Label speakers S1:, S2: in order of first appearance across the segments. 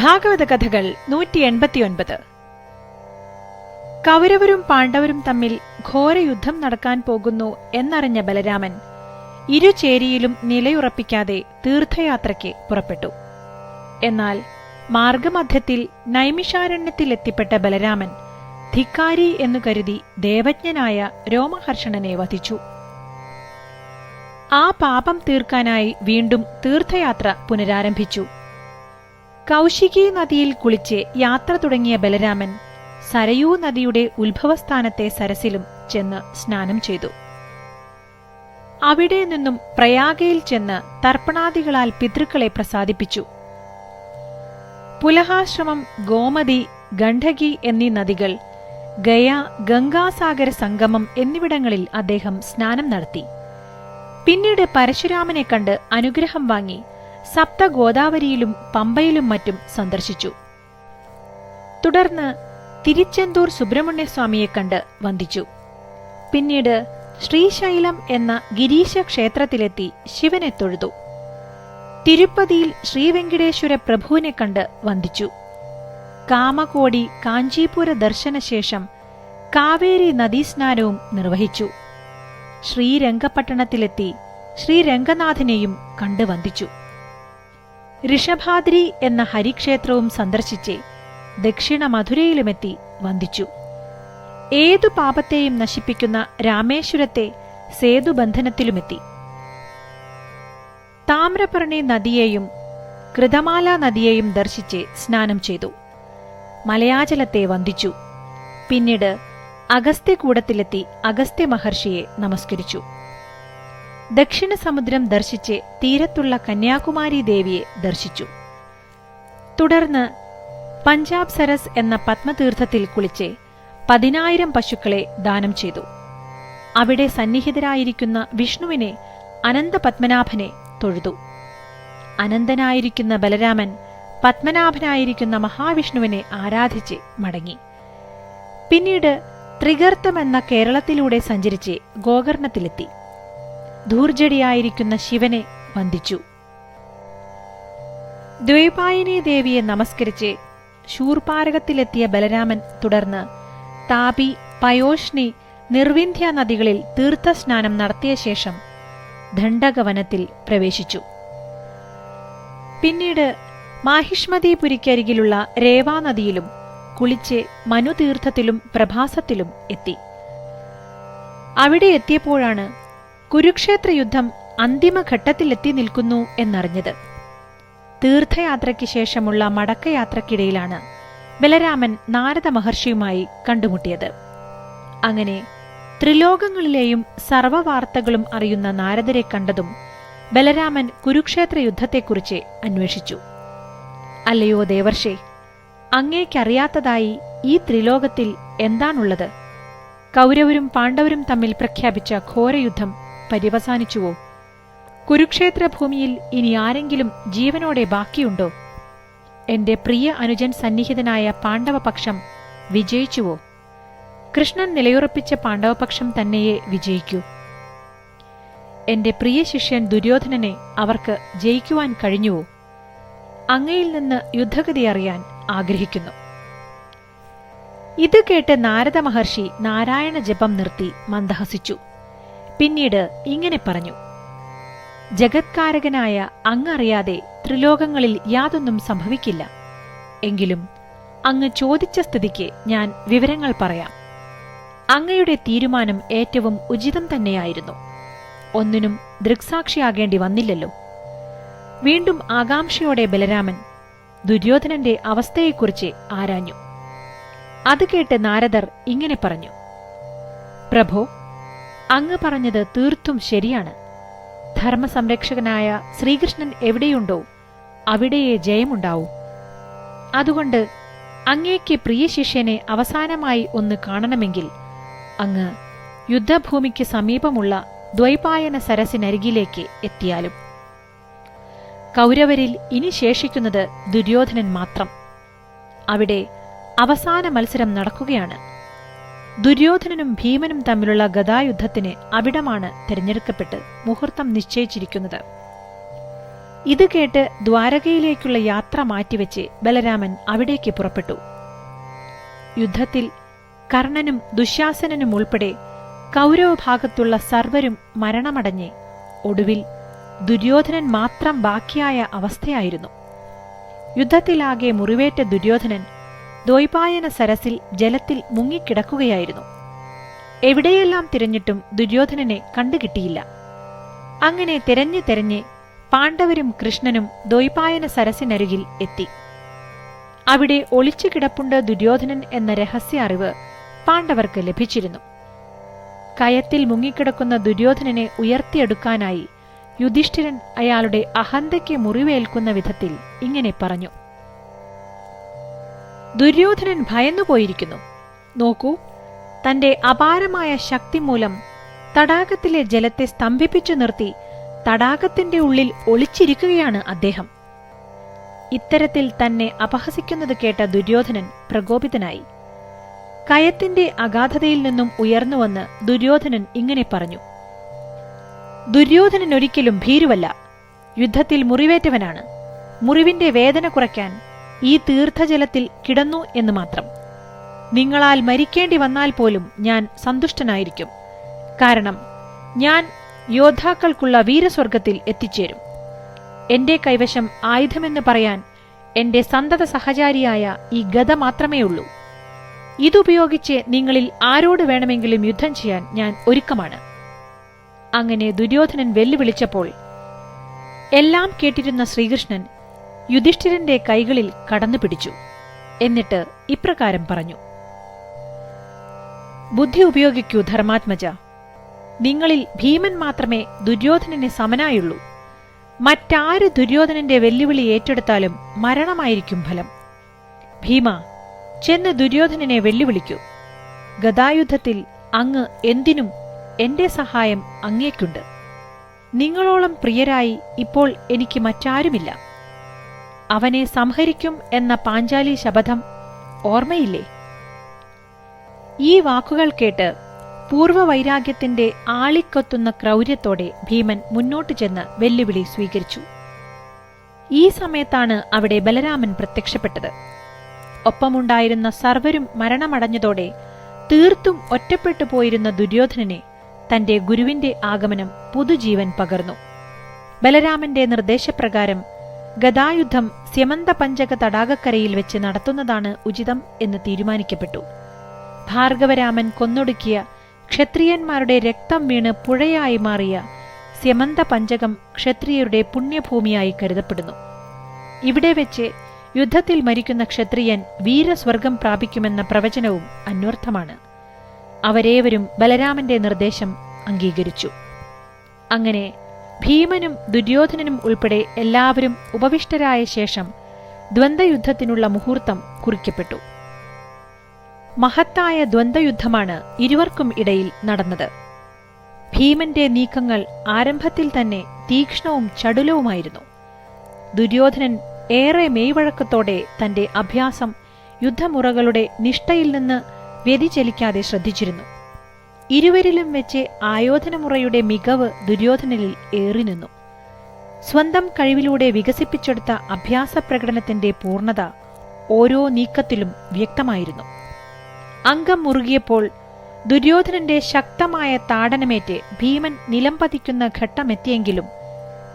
S1: ഭാഗവത കഥകൾ നൂറ്റി എൺപത്തിയൊൻപത് കൗരവരും പാണ്ഡവരും തമ്മിൽ ഘോരയുദ്ധം നടക്കാൻ പോകുന്നു എന്നറിഞ്ഞ ബലരാമൻ ഇരുചേരിയിലും നിലയുറപ്പിക്കാതെ തീർത്ഥയാത്രയ്ക്ക് പുറപ്പെട്ടു. എന്നാൽ മാർഗമധ്യത്തിൽ നൈമിഷാരണ്യത്തിലെത്തിപ്പെട്ട ബലരാമൻ ധിക്കാരി എന്നു കരുതി ദേവജ്ഞനായ രോമഹർഷണനെ വധിച്ചു. ആ പാപം തീർക്കാനായി വീണ്ടും തീർത്ഥയാത്ര പുനരാരംഭിച്ചു. കൗശികി നദിയിൽ കുളിച്ച് യാത്ര തുടങ്ങിയ ബലരാമൻ സരയൂ നദിയുടെ ഉത്ഭവസ്ഥാനത്തെ സരസിലും ചെന്ന് സ്നാനം ചെയ്തു. അവിടെ നിന്നും പ്രയാഗയിൽ ചെന്ന് തർപ്പണാദികളാൽ പിതൃക്കളെ പ്രസാദിപ്പിച്ചു. പുലഹാശ്രമം ഗോമതി ഗണ്ഡകി എന്നീ നദികൾ ഗയ ഗംഗാസാഗര സംഗമം എന്നിവിടങ്ങളിൽ അദ്ദേഹം സ്നാനം നടത്തി. പിന്നീട് പരശുരാമനെ കണ്ട് അനുഗ്രഹം വാങ്ങി സപ്ത ഗോദാവരിയിലും പമ്പയിലും മറ്റും സന്ദർശിച്ചു. തുടർന്ന് തിരുച്ചെന്തൂർ സുബ്രഹ്മണ്യസ്വാമിയെ കണ്ട് വന്ദിച്ചു. പിന്നീട് ശ്രീശൈലം എന്ന ഗിരീശ ക്ഷേത്രത്തിലെത്തി ശിവനെ തൊഴുതു. തിരുപ്പതിയിൽ ശ്രീവെങ്കടേശ്വര പ്രഭുവിനെ കണ്ട് വന്ദിച്ചു. കാമകോടി കാഞ്ചീപുര ദർശനശേഷം കാവേരി നദീസ്നാനവും നിർവഹിച്ചു. ശ്രീരംഗപട്ടണത്തിലെത്തി ശ്രീരംഗനാഥനെയും കണ്ടു വന്ദിച്ചു. ഋഷഭാദ്രി എന്ന ഹരിക്ഷേത്രവും സന്ദർശിച്ച് ദക്ഷിണ മധുരയിലുമെത്തി വന്ദിച്ചു. ഏതു പാപത്തെയും നശിപ്പിക്കുന്ന രാമേശ്വരത്തെ സേതുബന്ധനത്തിലുമെത്തി. താമ്രപർണി നദിയെയും കൃതമാല നദിയെയും ദർശിച്ച് സ്നാനം ചെയ്തു. മലയാചലത്തെ വന്ദിച്ചു. പിന്നീട് അഗസ്ത്യകൂടത്തിലെത്തി അഗസ്ത്യ മഹർഷിയെ നമസ്കരിച്ചു. ദക്ഷിണ സമുദ്രം ദർശിച്ച് തീരത്തുള്ള കന്യാകുമാരി ദേവിയെ ദർശിച്ചു. തുടർന്ന് പഞ്ചാബ് സരസ് എന്ന പത്മതീർത്ഥത്തിൽ കുളിച്ച് പതിനായിരം പശുക്കളെ ദാനം ചെയ്തു. അവിടെ സന്നിഹിതരായിരിക്കുന്ന വിഷ്ണുവിനെ അനന്തപത്മനാഭനെ തൊഴുതു. അനന്തനായിരിക്കുന്ന ബലരാമൻ പത്മനാഭനായിരിക്കുന്ന മഹാവിഷ്ണുവിനെ ആരാധിച്ച് മടങ്ങി. പിന്നീട് ത്രികർത്തം എന്ന കേരളത്തിലൂടെ സഞ്ചരിച്ച് ഗോകർണത്തിലെത്തി. ധൂർജടിയായിരിക്കുന്ന ശിവനെ വന്ദിച്ചു. ദ്വൈപായനി ദേവിയെ നമസ്കരിച്ച് ശൂർപാരകത്തിലെത്തിയ ബലരാമൻ തുടർന്ന് താപി പയോഷ്ണി നിർവിന്ധ്യ നദികളിൽ തീർത്ഥസ്നാനം നടത്തിയ ശേഷം ദണ്ഡകവനത്തിൽ പ്രവേശിച്ചു. പിന്നീട് മാഹിഷ്മതിപുരിക്കരികിലുള്ള രേവാനദിയിലും കുളിച്ച് മനുതീർത്ഥത്തിലും പ്രഭാസത്തിലും എത്തി. അവിടെ എത്തിയപ്പോഴാണ് കുരുക്ഷേത്ര യുദ്ധം അന്തിമഘട്ടത്തിലെത്തി നിൽക്കുന്നു എന്നറിഞ്ഞത്. തീർത്ഥയാത്രയ്ക്ക് ശേഷമുള്ള മടക്കയാത്രക്കിടയിലാണ് ബലരാമൻ നാരദ മഹർഷിയുമായി കണ്ടുമുട്ടിയത്. അങ്ങനെ ത്രിലോകങ്ങളിലെയും സർവവാർത്തകളും അറിയുന്ന നാരദരെ കണ്ടതും ബലരാമൻ കുരുക്ഷേത്ര യുദ്ധത്തെക്കുറിച്ച് അന്വേഷിച്ചു. അല്ലയോ ദേവർഷേ അങ്ങേക്കറിയാത്തതായി ഈ ത്രിലോകത്തിൽ എന്താണുള്ളത്? കൗരവരും പാണ്ഡവരും തമ്മിൽ പ്രഖ്യാപിച്ച ഘോരയുദ്ധം പര്യവസാനിച്ചുവോ കുരുക്ഷേത്ര ഭൂമിയിൽ ഇനി ആരെങ്കിലും ജീവനോടെ ബാക്കിയുണ്ടോ? എന്റെ പ്രിയ അനുജൻ സന്നിഹിതനായ പാണ്ഡവപക്ഷം വിജയിച്ചുവോ? കൃഷ്ണൻ നിലയുറപ്പിച്ച പാണ്ഡവപക്ഷം തന്നെയേ വിജയിക്കൂ. എന്റെ പ്രിയ ശിഷ്യൻ ദുര്യോധനനെ അവർക്ക് ജയിക്കുവാൻ കഴിഞ്ഞുവോ? അങ്ങയിൽ നിന്ന് യുദ്ധഗതി അറിയാൻ ആഗ്രഹിക്കുന്നു. ഇത് കേട്ട് നാരദ മഹർഷി നാരായണ ജപം നിർത്തി മന്ദഹസിച്ചു. പിന്നീട് ഇങ്ങനെ പറഞ്ഞു. ജഗത്കാരകനായ അങ്ങറിയാതെ ത്രിലോകങ്ങളിൽ യാതൊന്നും സംഭവിക്കില്ല. എങ്കിലും അങ്ങ് ചോദിച്ച സ്ഥിതിക്ക് ഞാൻ വിവരങ്ങൾ പറയാം. അങ്ങയുടെ തീരുമാനം ഏറ്റവും ഉചിതം തന്നെയായിരുന്നു. ഒന്നിനും ദൃക്സാക്ഷിയാകേണ്ടി വന്നില്ലല്ലോ. വീണ്ടും ആകാംക്ഷയോടെ ബലരാമൻ ദുര്യോധനന്റെ അവസ്ഥയെക്കുറിച്ച് ആരാഞ്ഞു. അത് കേട്ട് നാരദർ ഇങ്ങനെ പറഞ്ഞു. പ്രഭോ അങ്ങ് പറഞ്ഞത് തീർത്തും ശരിയാണ്. ധർമ്മസംരക്ഷകനായ ശ്രീകൃഷ്ണൻ എവിടെയുണ്ടോ അവിടെയേ ജയമുണ്ടാവൂ. അതുകൊണ്ട് അങ്ങേക്ക് പ്രിയ ശിഷ്യനെ അവസാനമായി ഒന്ന് കാണണമെങ്കിൽ അങ്ങ് യുദ്ധഭൂമിക്ക് സമീപമുള്ള ദ്വൈപായന സരസിനരികിലേക്ക് എത്തിയാലും. കൗരവരിൽ ഇനി ശേഷിക്കുന്നത് ദുര്യോധനൻ മാത്രം. അവിടെ അവസാന മത്സരം നടക്കുകയാണ്. ദുര്യോധനനും ഭീമനും തമ്മിലുള്ള ഗതായുദ്ധത്തിന് അവിടമാണ് തിരഞ്ഞെടുക്കപ്പെട്ട് മുഹൂർത്തം നിശ്ചയിച്ചിരിക്കുന്നത്. ഇത് കേട്ട് ദ്വാരകയിലേക്കുള്ള യാത്ര മാറ്റിവെച്ച് ബലരാമൻ അവിടേക്ക് പുറപ്പെട്ടു. യുദ്ധത്തിൽ കർണനും ദുശാസനനും ഉൾപ്പെടെ കൗരവഭാഗത്തുള്ള സർവരും മരണമടഞ്ഞ് ഒടുവിൽ ദുര്യോധനൻ മാത്രം ബാക്കിയായ അവസ്ഥയായിരുന്നു. യുദ്ധത്തിലാകെ മുറിവേറ്റ ദുര്യോധനൻ ദ്വൈപായന സരസിൽ ജലത്തിൽ മുങ്ങിക്കിടക്കുകയായിരുന്നു. എവിടെയെല്ലാം തിരഞ്ഞിട്ടും ദുര്യോധനനെ കണ്ടുകിട്ടിയില്ല. അങ്ങനെ തിരഞ്ഞു തിരഞ്ഞ് പാണ്ഡവരും കൃഷ്ണനും ദ്വൈപായന സരസിനരികിൽ എത്തി. അവിടെ ഒളിച്ചു കിടപ്പുണ്ട് ദുര്യോധനൻ എന്ന രഹസ്യ അറിവ് പാണ്ഡവർക്ക് ലഭിച്ചിരുന്നു. കയത്തിൽ മുങ്ങിക്കിടക്കുന്ന ദുര്യോധനനെ ഉയർത്തിയെടുക്കാനായി യുധിഷ്ഠിരൻ അയാളുടെ അഹന്തയ്ക്ക് മുറിവേൽക്കുന്ന വിധത്തിൽ ഇങ്ങനെ പറഞ്ഞു. ദുര്യോധനൻ ഭയന്നുപോയിരിക്കുന്നു. നോക്കൂ തന്റെ അപാരമായ ശക്തി മൂലം തടാകത്തിലെ ജലത്തെ സ്തംഭിപ്പിച്ചു നിർത്തി തടാകത്തിന്റെ ഉള്ളിൽ ഒളിച്ചിരിക്കുകയാണ് അദ്ദേഹം. ഇത്തരത്തിൽ തന്നെ അപഹസിക്കുന്നത് കേട്ട ദുര്യോധനൻ പ്രകോപിതനായി. കയത്തിന്റെ അഗാധതയിൽ നിന്നും ഉയർന്നുവന്ന് ദുര്യോധനൻ ഇങ്ങനെ പറഞ്ഞു ദുര്യോധനൻ ഒരിക്കലും ഭീരുവല്ല. യുദ്ധത്തിൽ മുറിവേറ്റവനാണ്. മുറിവിന്റെ വേദന കുറയ്ക്കാൻ ഈ തീർത്ഥജലത്തിൽ കിടന്നു എന്ന് മാത്രം. നിങ്ങളാൽ മരിക്കേണ്ടി വന്നാൽ പോലും ഞാൻ സന്തുഷ്ടനായിരിക്കും. കാരണം ഞാൻ യോദ്ധാക്കൾക്കുള്ള വീരസ്വർഗത്തിൽ എത്തിച്ചേരും. എന്റെ കൈവശം ആയുധമെന്ന് പറയാൻ എന്റെ സന്തത സഹചാരിയായ ഈ ഗത മാത്രമേ ഉള്ളൂ ഇതുപയോഗിച്ച് നിങ്ങളിൽ ആരോട് വേണമെങ്കിലും യുദ്ധം ചെയ്യാൻ ഞാൻ ഒരുക്കമാണ്. അങ്ങനെ ദുര്യോധനൻ വെല്ലുവിളിച്ചപ്പോൾ എല്ലാം കേട്ടിരുന്ന ശ്രീകൃഷ്ണൻ യുധിഷ്ഠിരന്റെ കൈകളിൽ കടന്നു പിടിച്ചു. എന്നിട്ട് ഇപ്രകാരം പറഞ്ഞു. ബുദ്ധി ഉപയോഗിക്കൂ ധർമാത്മജ. നിങ്ങളിൽ ഭീമൻ മാത്രമേ ദുര്യോധനന് സമനായുള്ളൂ. മറ്റാര് ദുര്യോധനന്റെ വെല്ലുവിളി ഏറ്റെടുത്താലും മരണമായിരിക്കും ഫലം. ഭീമ ചെന്ന് ദുര്യോധനനെ വെല്ലുവിളിക്കൂ. ഗതായുദ്ധത്തിൽ അങ്ങ് എന്തിനും എന്റെ സഹായം അങ്ങേക്കുണ്ട്. നിങ്ങളോളം പ്രിയരായി ഇപ്പോൾ എനിക്ക് മറ്റാരുമില്ല. അവനെ സംഹരിക്കും എന്ന പാഞ്ചാലി ശപഥം ഓർമ്മയില്ലേ? ഈ വാക്കുകൾ കേട്ട് പൂർവവൈരാഗ്യത്തിന്റെ ആളിക്കൊത്തുന്ന ക്രൗര്യത്തോടെ ഭീമൻ മുന്നോട്ട് ചെന്ന് വെല്ലുവിളി സ്വീകരിച്ചു. ഈ സമയത്താണ് അവിടെ ബലരാമൻ പ്രത്യക്ഷപ്പെട്ടത്. ഒപ്പമുണ്ടായിരുന്ന സർവരും മരണമടഞ്ഞതോടെ തീർത്തും ഒറ്റപ്പെട്ടു പോയിരുന്ന ദുര്യോധനനെ തന്റെ ഗുരുവിന്റെ ആഗമനം പുതുജീവൻ പകർന്നു. ബലരാമന്റെ നിർദ്ദേശപ്രകാരം ഗദായുദ്ധം സ്യമന്ത പഞ്ചക തടാകക്കരയിൽ വെച്ച് നടത്തുന്നതാണ് ഉചിതം എന്ന് തീരുമാനിക്കപ്പെട്ടു. ഭാർഗവരാമൻ കൊന്നൊടുക്കിയ ക്ഷത്രിയന്മാരുടെ രക്തം വീണ് പുഴയായി മാറിയ സ്യമന്ത പഞ്ചകം ക്ഷത്രിയരുടെ പുണ്യഭൂമിയായി കരുതപ്പെടുന്നു. ഇവിടെ വെച്ച് യുദ്ധത്തിൽ മരിക്കുന്ന ക്ഷത്രിയൻ വീരസ്വർഗം പ്രാപിക്കുമെന്ന പ്രവചനവും അന്വർത്ഥമാണ്. അവരേവരും ബലരാമന്റെ നിർദ്ദേശം അംഗീകരിച്ചു. അങ്ങനെ ഭീമനും ദുര്യോധനനും ഉൾപ്പെടെ എല്ലാവരും ഉപവിഷ്ടരായ ശേഷം ദ്വന്ദ്വയുദ്ധത്തിനുള്ള മുഹൂർത്തം കുറിക്കപ്പെട്ടു. മഹത്തായ ദ്വന്ദ്വയുദ്ധമാണ് ഇരുവർക്കും ഇടയിൽ നടന്നത്. ഭീമന്റെ നീക്കങ്ങൾ ആരംഭത്തിൽ തന്നെ തീക്ഷ്ണവും ചടുലവുമായിരുന്നു. ദുര്യോധനൻ ഏറെ മെയ്വഴക്കത്തോടെ തന്റെ അഭ്യാസം യുദ്ധമുറകളുടെ നിഷ്ഠയിൽ നിന്ന് വ്യതിചലിക്കാതെ ശ്രദ്ധിച്ചിരുന്നു. ഇരുവരിലും വെച്ച് ആയോധനമുറയുടെ മികവ് ദുര്യോധനനിൽ ഏറി നിന്നു. സ്വന്തം കഴിവിലൂടെ വികസിപ്പിച്ചെടുത്ത അഭ്യാസ പ്രകടനത്തിന്റെ പൂർണത ഓരോ നീക്കത്തിലും വ്യക്തമായിരുന്നു. അംഗം മുറുകിയപ്പോൾ ദുര്യോധനന്റെ ശക്തമായ താടനമേറ്റ് ഭീമൻ നിലംപതിക്കുന്ന ഘട്ടമെത്തിയെങ്കിലും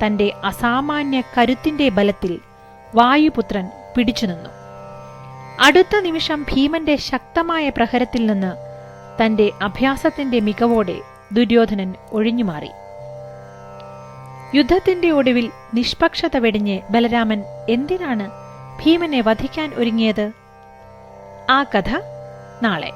S1: തന്റെ അസാമാന്യ കരുത്തിന്റെ ബലത്തിൽ വായുപുത്രൻ പിടിച്ചുനിന്നു. അടുത്ത നിമിഷം ഭീമന്റെ ശക്തമായ പ്രഹരത്തിൽ നിന്ന് തന്റെ അഭ്യാസത്തിന്റെ മികവോടെ ദുര്യോധനൻ ഒഴിഞ്ഞുമാറി. യുദ്ധത്തിന്റെ ഒടുവിൽ നിഷ്പക്ഷത വെടിഞ്ഞ് ബലരാമൻ എന്തിനാണ് ഭീമനെ വധിക്കാൻ ഒരുങ്ങിയത്? ആ കഥ നാളെ.